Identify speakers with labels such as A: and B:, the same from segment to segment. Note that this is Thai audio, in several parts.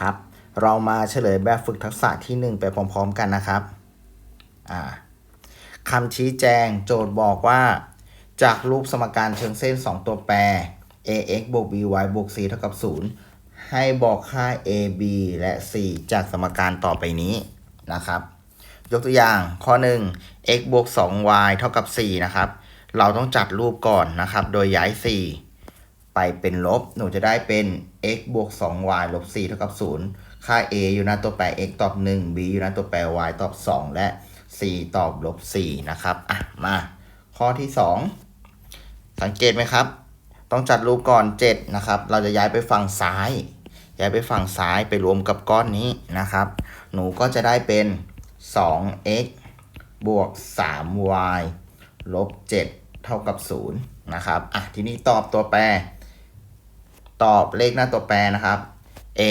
A: ครับ เรามาเฉลยแบบฝึกทักษะที่ 1 ไปพร้อมๆกันนะครับอ่าคำชี้แจงโจทย์บอกว่า จากรูปสมการเชิงเส้น 2 ตัวแปร ax บวก by บวก c เท่ากับ 0 ให้บอกค่า a b และ c จากสมการต่อไปนี้นะครับ ยกตัวอย่างข้อ 1 x บวก 2y เท่ากับ 4 นะครับ เราต้องจัดรูปก่อนนะครับ โดยย้าย 4 ไปเป็นลบ หนูจะได้เป็น x บวก 2y ลบ 4 เท่ากับ 0 ค่า a อยู่หน้าตัวแปร x ตอบ 1 b อยู่หน้าตัวแปร y ตอบ 2 และ c ตอบลบ 4 นะครับ อะ มา ข้อที่ 2 สังเกตไหมครับ ต้องจัดรูปก่อน 7 นะครับ เราจะย้ายไปฝั่งซ้าย ย้ายไปฝั่งซ้ายไปรวมกับก้อนนี้นะครับ หนูก็จะได้เป็น 2x บวก 3y ลบ 7 เท่ากับ 0 นะครับ อะ ทีนี้ตอบตัวแปร ตอบเลขหน้าตัวแปรนะครับ a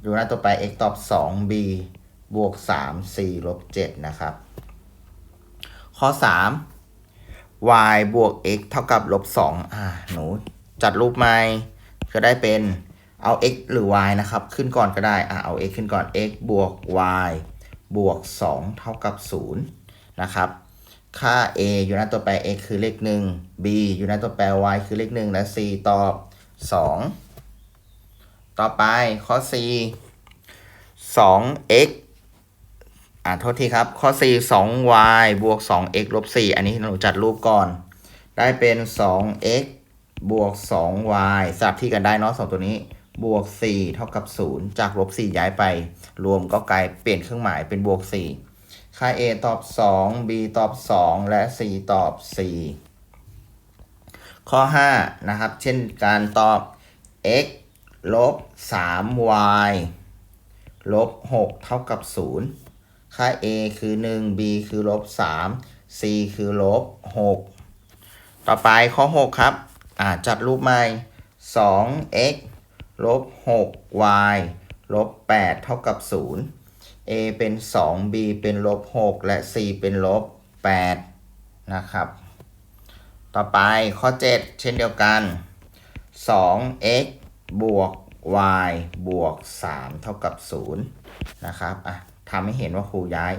A: อยู่หน้าตัวแปร x ตอบ 2b บวก3 c ลบ7นะครับ ข้อ 3 y บวก x เท่ากับลบ2อ่าหนูจัดรูปใหม่ก็ได้เป็นเอา x หรือ y นะครับ ขึ้นก่อนก็ได้อ่าเอา x ขึ้นก่อน x บวก y บวก 2 เท่ากับ 0 นะครับค่า a อยู่หน้าตัวแปร x คือเลข 1 b อยู่หน้าตัวแปร y คือเลข 1 และ c ตอบ 2 ต่อไปข้อ 4 2x อ่าโทษทีครับ ข้อ 4 2y บวก 2x ลบ 4 อันนี้หนูจัดรูปก่อน ได้เป็น 2x บวก 2y สลับที่กันได้เนาะสองตัวนี้ บวก 4 เท่ากับ 0 จากลบ 4 ย้ายไป รวมก็กลายเปลี่ยนเครื่องหมายเป็นบวก 4 ค่า a ตอบ 2 b ตอบ 2 และ c ตอบ 4 ข้อ 5 นะครับ เช่นการตอบ x ลบ 3y ลบ 6 เท่ากับ 0 ค่า a คือ 1 b คือลบ 3 c คือลบ 6 ต่อไปข้อ 6 ครับ อ่าจัดรูปใหม่ 2x ลบ 6y ลบ 8 เท่ากับ 0 a เป็น 2b เป็นลบ 6 และ c เป็นลบ 8 นะครับ ต่อไปข้อ 7 เช่นเดียวกัน 2x บวก y บวก 3 เท่ากับ 0 นะครับอะทำให้เห็นว่าครูย้าย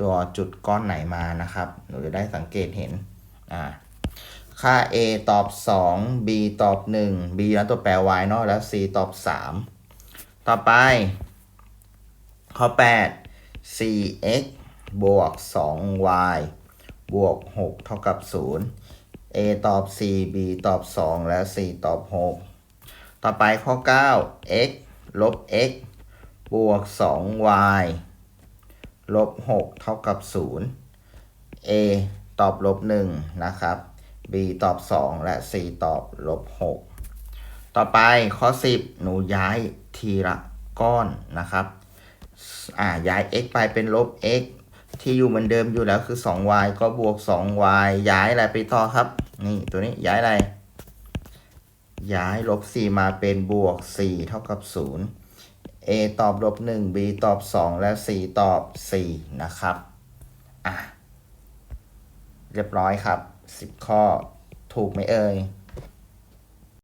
A: ตัวจุดก้อนไหนมานะครับ หนูจะได้สังเกตเห็นอ่าค่า a ตอบ 2 b ตอบ 1 b แล้วตัวแปร y เนาะแล้ว c ตอบ 3 ต่อไป ข้อ 8 4x บวก 2y บวก 6 เท่ากับ 0 a ตอบ 4 b ตอบ 2 และ c ตอบ 6 ต่อไปข้อ 9 x ลบ x บวก 2y ลบ 6 เท่ากับ 0 a ตอบลบ 1 นะครับ b ตอบ 2 และ c ตอบลบ 6 ต่อไปข้อ 10 หนูย้ายทีละก้อนนะครับอ่าย้าย x ไปเป็นลบ x ที่อยู่เหมือนเดิมอยู่แล้วคือ 2y ก็บวก 2y ย้ายอะไรไปต่อครับ นี่ตัวนี้ย้ายอะไร ย้ายลบ 4 มาเป็นบวก 4 เท่ากับ 0 a ตอบลบ 1 b ตอบ 2 และ c ตอบ 4 นะครับอะเรียบร้อยครับ 10 ข้อถูกไหมเอ่ย